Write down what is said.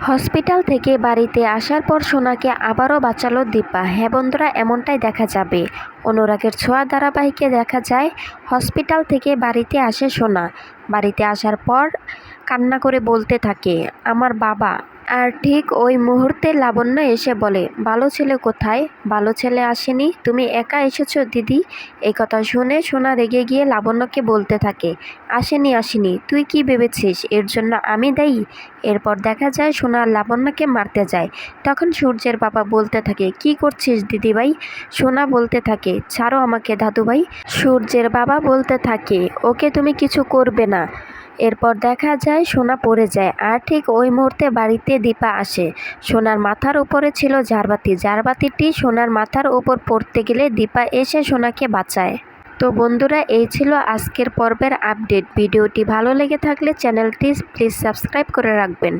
Hospital থেকে বাড়িতে আসার পর সোনাকে আবারও বাঁচালো দীপা। হ্যাঁ বন্ধুরা, এমনটাই দেখা যাবে। অনুরাগের ছোঁয়া ধারাবাহিকে দেখা যায় হসপিটাল থেকে বাড়িতে আসে সোনা। বাড়িতে আসার পর কান্না করে বলতে থাকে, আমার বাবা। আর ঠিক ওই মুহূর্তে লাবণ্য এসে বলে, ভালো ছেলে কোথায়? ভালো ছেলে আসেনি? তুমি একা এসেছ দিদি? এই কথা শুনে সোনা রেগে গিয়ে লাবণ্যকে বলতে থাকে, আসেনি আসেনি। তুই কি ভেবেছিস? এর জন্য আমি দায়ী? এরপর দেখা যায় সোনা লাবণ্যকে মারতে যায়। তখন সূর্যের বাবা বলতে থাকে, কি করছিস দিদিভাই সোনা বলতে থাকে, ছাড়ো আমাকে দাদু ভাই সূর্যের বাবা বলতে থাকে, ওকে তুমি কিছু করবে না। এরপর দেখা যায় সোনা পড়ে যায় আর ঠিক ওই মুহূর্তে বাড়িতে দীপা আসে। সোনার মাথার উপরে ছিল ঝাড়বাতি ঝাড়বাতিটি সোনার মাথার উপর পড়তে গেলে দীপা এসে সোনাকে বাঁচায়। তো বন্ধুরা, এই ছিল আজকের পর্বের আপডেট। ভিডিওটি ভালো লেগে থাকলে চ্যানেলটি প্লিজ সাবস্ক্রাইব করে রাখবেন।